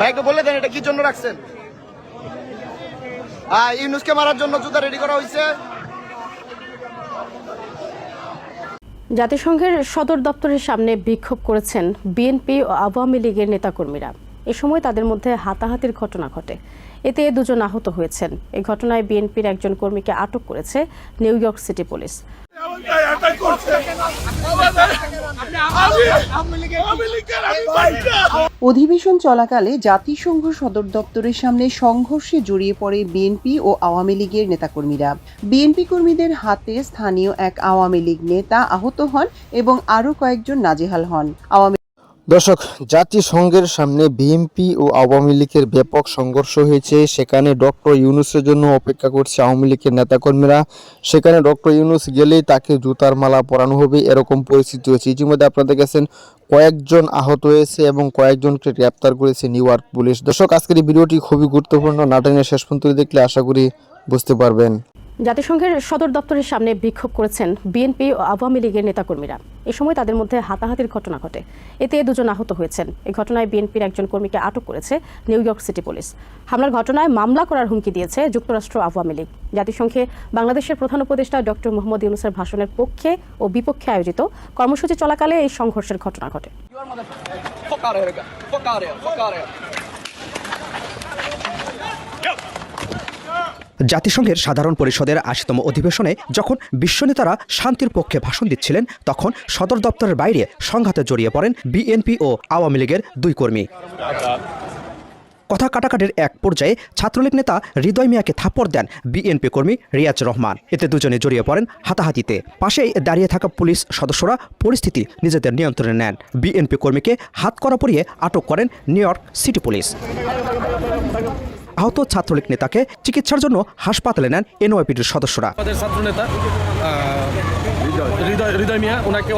ভাই একটু বলে দেন এটা কি জন্য রাখছেন? ইউনুসকে মারার জন্য জুতা রেডি করা হয়েছে জাতিসংঘের সদর দপ্তরের সামনে বিক্ষোভ করেছেন বিএনপি ও আওয়ামী লীগের নেতাকর্মীরা। এ সময় তাদের মধ্যে হাতাহাতির ঘটনা ঘটে। এতে দুজন আহত হয়েছেন। এই ঘটনায় বিএনপির একজন কর্মীকে আটক করেছে নিউ ইয়র্ক সিটি পুলিশ। অধিবেশন চলাকালে জাতিসংঘ সদর দপ্তরের সামনে সংঘর্ষে জড়িয়ে পড়ে বিএনপি ও আওয়ামী লীগের নেতাকর্মীরা। বিএনপি কর্মীদের হাতে স্থানীয় এক আওয়ামী লীগ নেতা আহত হন এবং আরও কয়েকজন নাজেহাল হন। আওয়ামী দর্শক, জাতিসংঘের সামনে বিএনপি ও আওয়ামী লীগের ব্যাপক সংঘর্ষ হয়েছে। সেখানে ডক্টর ইউনুসের জন্য অপেক্ষা করছে আওয়ামী লীগের নেতাকর্মীরা। সেখানে ডক্টর ইউনুস গেলেই তাকে জুতার মালা পরানো হবে, এরকম পরিস্থিতি হয়েছে। ইতিমধ্যে আপনারা দেখেছেন কয়েকজন আহত হয়েছে এবং কয়েকজনকে গ্রেপ্তার করেছে নিউ ইয়র্ক পুলিশ। দর্শক, আজকের এই ভিডিওটি খুবই গুরুত্বপূর্ণ। নাটনের শেষ পর্যন্ত দেখলে আশা করি বুঝতে পারবেন। জাতিসংঘের সদর দপ্তরের সামনে বিক্ষোভ করেছেন বিএনপি ও আওয়ামী লীগের নেতাকর্মীরা। এ সময় তাদের মধ্যে হাতাহাতির ঘটনা ঘটে। এতে দুজন আহত হয়েছেন। এই ঘটনায় বিএনপির একজন কর্মীকে আটক করেছে নিউ ইয়র্ক সিটি পুলিশ। হামলার ঘটনায় মামলা করার হুমকি দিয়েছে যুক্তরাষ্ট্র আওয়ামী লীগ। জাতিসংঘে বাংলাদেশের প্রধান উপদেষ্টা ডক্টর মোহাম্মদ ইউনুসের ভাষণের পক্ষে ও বিপক্ষে আয়োজিত কর্মসূচি চলাকালে এই সংঘর্ষের ঘটনা ঘটে। জাতিসংঘের সাধারণ পরিষদের আশিতম অধিবেশনে যখন বিশ্বনেতারা শান্তির পক্ষে ভাষণ দিচ্ছিলেন, তখন সদর দপ্তরের বাইরে সংঘাতে জড়িয়ে পড়েন বিএনপি ও আওয়ামী লীগের দুই কর্মী। কথা কাটাকাটির এক পর্যায়ে ছাত্রলীগ নেতা হৃদয় মিয়াকে থাপ্পড় দেন বিএনপি কর্মী রিয়াজ রহমান। এতে দুজনে জড়িয়ে পড়েন হাতাহাতিতে। পাশেই দাঁড়িয়ে থাকা পুলিশ সদস্যরা পরিস্থিতি নিজেদের নিয়ন্ত্রণে নেন। বিএনপি কর্মীকে হাত করা পরিয়ে আটক করেন নিউ ইয়র্ক সিটি পুলিশ। আহত ছাত্রলীগ নেতাকে চিকিৎসার জন্য হাসপাতালে নেন এনওয়াইপিটির সদস্যরা। ছাত্র নেতা হৃদয় হৃদয় মিয়া ওনাকে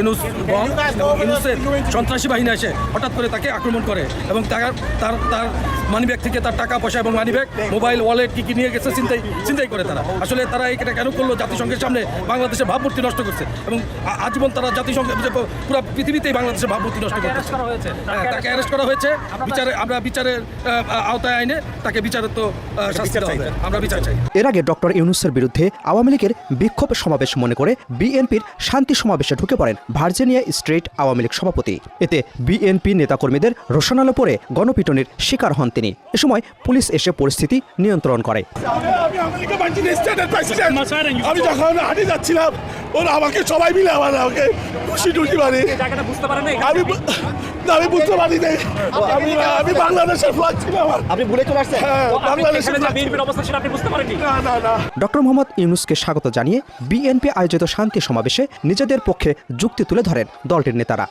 ইনুস ইনুসের সন্ত্রাসী বাহিনী এসে হঠাৎ করে তাকে আক্রমণ করে এবং তার তার তার মানিব্যাগ থেকে তার টাকা পয়সা এবং মানিব্যাগ মোবাইল ওয়ালেট কি কি নিয়ে গেছে চিন্তাই চিন্তাই করে তারা। আসলে তারা এটা কেন করল? জাতিসংঘের সামনে বাংলাদেশের ভাবমূর্তি নষ্ট করছে এবং আজীবন তারা জাতিসংঘ পুরো পৃথিবীতেই বাংলাদেশের ভাবমূর্তি নষ্ট করতেছে। হ্যাঁ, তাকে অ্যারেস্ট করা হয়েছে। বিচারে আমরা বিচারের আহ, আওতায় আইনে তাকে বিচারের তো শাস্তি দেওয়া হবে। আমরা বিচার চাই। এর আগে ডক্টর ইউনুসের বিরুদ্ধে আওয়ামী লীগের বিক্ষোভ সমাবেশ মনে করে বিএনপির শান্তি সমাবেশে ঢুকে পড়েন ভার্জিনিয়া স্ট্রেট আওয়ামী লীগ সভাপতি। এতে বিএনপি নেতাকর্মীদের রোশনালো পরে গণপিটনের শিকার হন তিনি। এ সময় পুলিশ এসে পরিস্থিতি নিয়ন্ত্রণ করে। আমি যখন হাঁটি যাচ্ছিলাম ওরা আমাকে সবাই মিলে আমার আমাকে খুশি টুশি মানে আমি না, আমি বুঝতে পারি নাই। আমি আমি বাংলাদেশের ফ্লাগ ছিল আমার। আপনি ভুলে চলে আসছেন? বাংলাদেশের অবস্থা সেটা আপনি বুঝতে। না না না। ডক্টর মোহাম্মদ ইউনুসকে স্বাগত জানিয়ে বিএনপি আয়োজিত শান্তি সমাবেশে নিজেদের পক্ষে যুক্তি তুলে ধরেন দলটির নেতারা।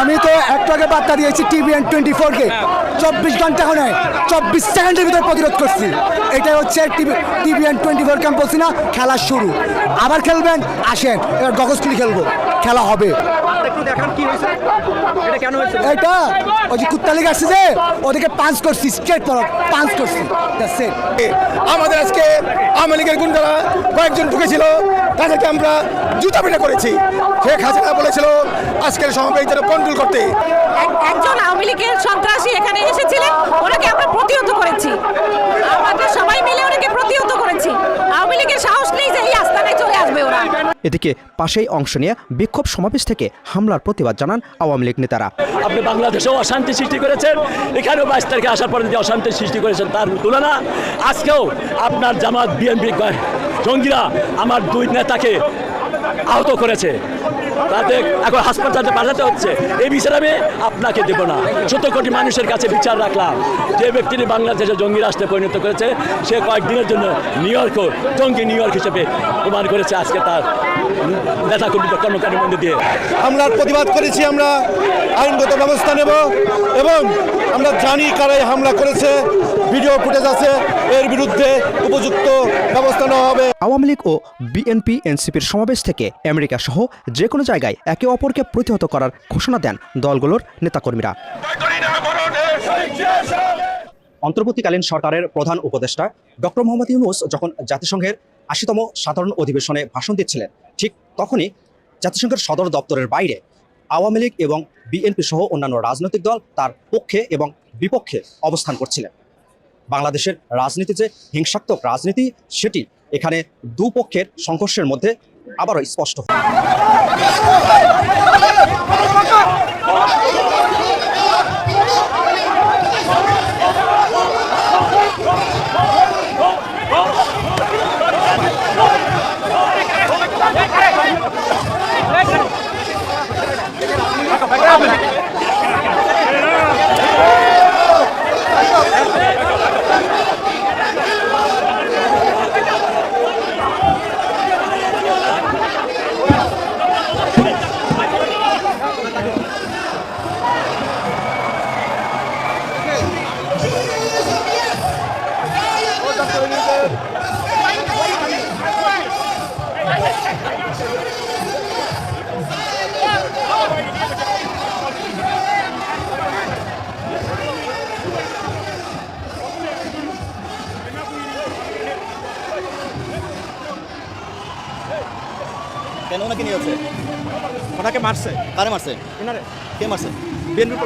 আমি তো একটু আগে বার্তা দিয়েছি টিভিএন টোয়েন্টি ফোরকে। চব্বিশ ঘণ্টা নয় চব্বিশ সেকেন্ডের ভিতরে প্রতিরোধ করছি। এটাই হচ্ছে টিভিএন টোয়েন্টি ফোর ক্যাম্প বলছি না খেলা শুরু। আবার খেলবেন আসেন এবার গগজ খুলে খেলব। খেলা হবে। এটা ওই যে কুত্তালি আসছে যে ওদেরকে পাঞ্চ করছি স্ট্রেট পর পাঞ্চ করছি। আমাদের আজকে আওয়ামী লীগের গুন্ডারা কয়েকজন ঢুকেছিল তাদেরকে আমরা জুতা পিটা করেছি। শেখ হাসিনা বলেছিল আজকের সমাবেশ যেন কন্ট্রোল করতে। একজন আওয়ামী লীগের সন্ত্রাসী এখানে এসেছিলেন ওনাকে আমরা প্রতিহত করেছি। আমাদের সবাই মিলে ওনাকে প্রতিহত করেছি। আওয়ামী লীগের সাহস নেই যে এই আস্তানায় চলে আসবে ওরা। এদিকে পাশেই অংশ নিয়ে বিক্ষোভ সমাবেশ থেকে হামলার প্রতিবাদ জানান আওয়ামী লীগ নেতারা। আপনি বাংলাদেশেও অশান্তি সৃষ্টি করেছেন। এখানেও বাইশ তারিখে আসার পরে যে অশান্তি সৃষ্টি করেছেন তার তুলনা আজকেও আপনার জামাত বিএনপি জঙ্গিরা আমার দুই নেতাকে আহত করেছে। তাতে এখন হাসপাতালে পাঠাতে হচ্ছে। এই বিচার আমি আপনাকে দেব না। সত্তর কোটি মানুষের কাছে বিচার রাখলাম। যে ব্যক্তিটি বাংলাদেশে জঙ্গি রাষ্ট্রে পরিণত করেছে সে কয়েকদিনের জন্য নিউ ইয়র্ক জঙ্গি নিউ ইয়র্ক হিসেবে প্রমাণ করেছে আজকে তার নেতাকর্মী কর্মকারীর মধ্যে দিয়ে। আমরা প্রতিবাদ করেছি আমরা আইনগত ব্যবস্থা নেব এবং আমরা জানি কারাই হামলা করেছে ভিডিও ফুটেজ আছে এর বিরুদ্ধে উপযুক্ত ব্যবস্থা নেওয়া হবে। আওয়ামী লীগ ও বিএনপি এনসিপির সমাবেশ থেকে আমেরিকা সহ যে কোনো জায়গায় একে অপরকে প্রতিহত করার ঘোষণা দেন দলগুলোর নেতাকর্মীরা। অন্তর্বর্তীকালীন সরকারের প্রধান উপদেষ্টা ডক্টর মোহাম্মদ ইউনুস যখন জাতিসংঘের আশিতম সাধারণ অধিবেশনে ভাষণ দিচ্ছিলেন, ঠিক তখনই জাতিসংঘের সদর দপ্তরের বাইরে আওয়ামী লীগ এবং বিএনপি সহ অন্যান্য রাজনৈতিক দল তার পক্ষে এবং বিপক্ষে অবস্থান করছিলেন। বাংলাদেশের রাজনীতি যে হিংসাত্মক রাজনীতি সেটি এখানে দুপক্ষের সংঘর্ষের মধ্যে আবারও স্পষ্ট। কেন ওনাকে নিয়ে যাচ্ছে? ওনাকে মারছে। কারে মারছে? কে মারছে? বিএনপি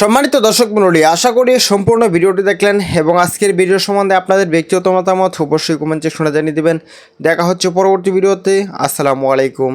সম্মানিত দর্শক মণ্ডলী আশা করি সম্পূর্ণ ভিডিওটি দেখলেন এবং আজকের ভিডিও সম্বন্ধে আপনাদের ব্যক্তিগত মতামত অবশ্যই কমেন্ট সেকশনে জানিয়ে দেবেন। দেখা হচ্ছে পরবর্তী ভিডিওতে। আসসালামু আলাইকুম।